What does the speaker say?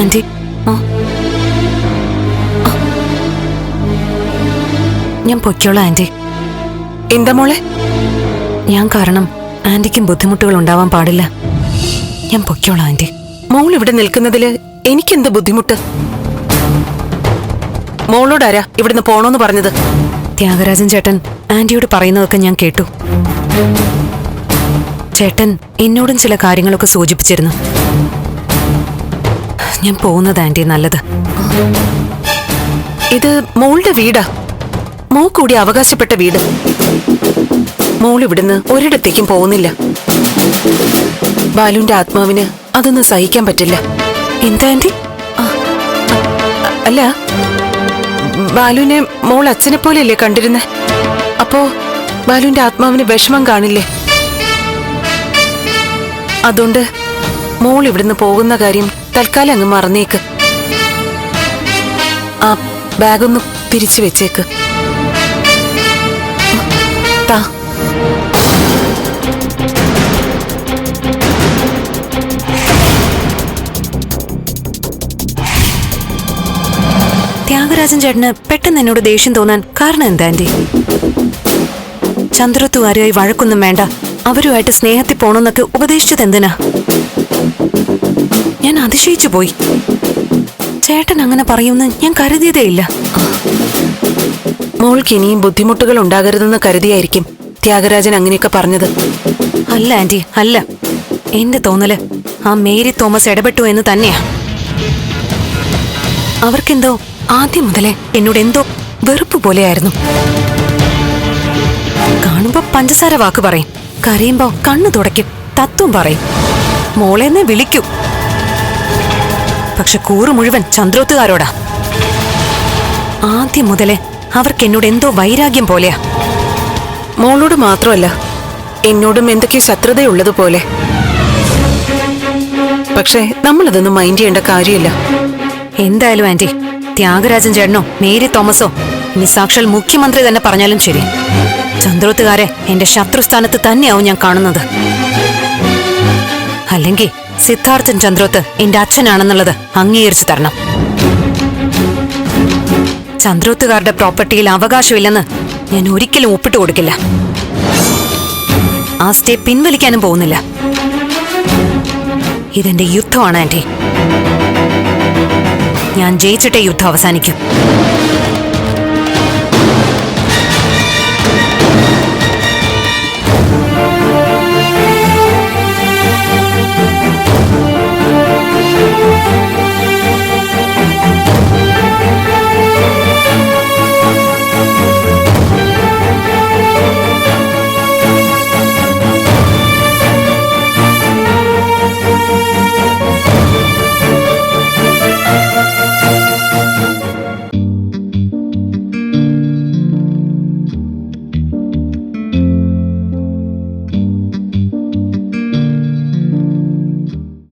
Anti. ഞാൻ പൊയ്ക്കോളാം anti എന്താ മോളെ? ഞാൻ കാരണം ആന്റിക്കും ബുദ്ധിമുട്ടുകൾ ഉണ്ടാവാൻ പാടില്ല. ഞാൻ പൊയ്ക്കോളാം ആന്റി മോൾ ഇവിടെ നിൽക്കുന്നതിൽ എനിക്കെന്ത് ബുദ്ധിമുട്ട്? മോളോടാരാ ഇവിടുന്ന് പോണോന്ന് പറഞ്ഞത്? ത്യാഗരാജൻ ചേട്ടൻ ആന്റിയോട് പറയുന്നതൊക്കെ ഞാൻ കേട്ടു. ചേട്ടൻ എന്നോടും ചില കാര്യങ്ങളൊക്കെ സൂചിപ്പിച്ചിരുന്നു. ഞാൻ പോകുന്നത് ആന്റി നല്ലത്. ഇത് മോളുടെ വീടാ. മോ കൂടി അവകാശപ്പെട്ട വീട്. മോൾ ഇവിടുന്ന് ഒരിടത്തേക്കും പോകുന്നില്ല. ബാലുവിന്റെ ആത്മാവിന് അതൊന്നും സഹിക്കാൻ പറ്റില്ല. എന്താ ആന്റി? അല്ല ബാലുവിനെ മോൾ അച്ഛനെ പോലെയല്ലേ കണ്ടിരുന്നേ? അപ്പോ ബാലുവിന്റെ ആത്മാവിന് വിഷമം കാണില്ലേ? അതുകൊണ്ട് മോൾ ഇവിടുന്ന് പോകുന്ന കാര്യം തൽക്കാലം അങ്ങ് മറന്നേക്ക്. ആ ബാഗൊന്ന് പിരിച്ചു വെച്ചേക്ക്. ത്യാഗരാജൻ ചേട്ടന് പെട്ടെന്ന് എന്നോട് ദേഷ്യം തോന്നാൻ കാരണം എന്താ ആന്റി? ചന്ദ്രത്തുകാരുമായി വഴക്കൊന്നും വേണ്ട. അവരുമായിട്ട് സ്നേഹത്തിൽ പോണമെന്നൊക്കെ ഉപദേശിച്ചത് എന്തിനാ? ഞാൻ അതിശയിച്ചു പോയി. ചേട്ടൻ അങ്ങനെ പറയുമെന്ന് ഞാൻ കരുതിയതേ ഇല്ല. മോൾക്ക് ഇനിയും ബുദ്ധിമുട്ടുകൾ ഉണ്ടാകരുതെന്ന് കരുതിയായിരിക്കും ത്യാഗരാജൻ അങ്ങനെയൊക്കെ പറഞ്ഞത്. അല്ല ആന്റി അല്ല. എന്റെ തോന്നൽ ആ മേരി തോമസ് ഇടപെട്ടു എന്ന് തന്നെയാ. അവർക്കെന്തോ ആദ്യം മുതലേ എന്നോട് എന്തോ വെറുപ്പ് പോലെയായിരുന്നു. കാണുമ്പോ പഞ്ചസാര വാക്ക് പറയും. കരയുമ്പോ കണ്ണു തുടയ്ക്കും തത്വം പറയും. മോളെന്നെ വിളിക്കും. പക്ഷെ കൂറു മുഴുവൻ ചന്ദ്രോത്തുകാരോടാ. ആദ്യം മുതലേ അവർക്ക് എന്നോട് എന്തോ വൈരാഗ്യം പോലെയാ. മോളോട് മാത്രമല്ല എന്നോടും എന്തൊക്കെയോ ശത്രുതയുള്ളതുപോലെ പക്ഷേ നമ്മളതൊന്നും മൈൻഡ് ചെയ്യേണ്ട കാര്യമില്ല. എന്തായാലും ആന്റി ത്യാഗരാജൻ ചേട്ടനോ മേരി തോമസോ ഇനി സാക്ഷാൽ മുഖ്യമന്ത്രി തന്നെ പറഞ്ഞാലും ശരി. ചന്ദ്രോത്തുകാരെ എന്റെ ശത്രുസ്ഥാനത്ത് തന്നെയാവും ഞാൻ കാണുന്നത്. അല്ലെങ്കിൽ സിദ്ധാർത്ഥൻ ചന്ദ്രോത്ത് എന്റെ അച്ഛനാണെന്നുള്ളത് അംഗീകരിച്ചു തരണം. ചന്ദ്രോത്തുകാരുടെ പ്രോപ്പർട്ടിയിൽ അവകാശമില്ലെന്ന് ഞാൻ ഒരിക്കലും ഒപ്പിട്ട് കൊടുക്കില്ല. ആ സ്റ്റേ പിൻവലിക്കാനും പോകുന്നില്ല. ഇതെന്റെ യുദ്ധമാണ് ആന്റി. ഞാൻ ജയിച്ചിട്ടേ യുദ്ധം അവസാനിക്കും.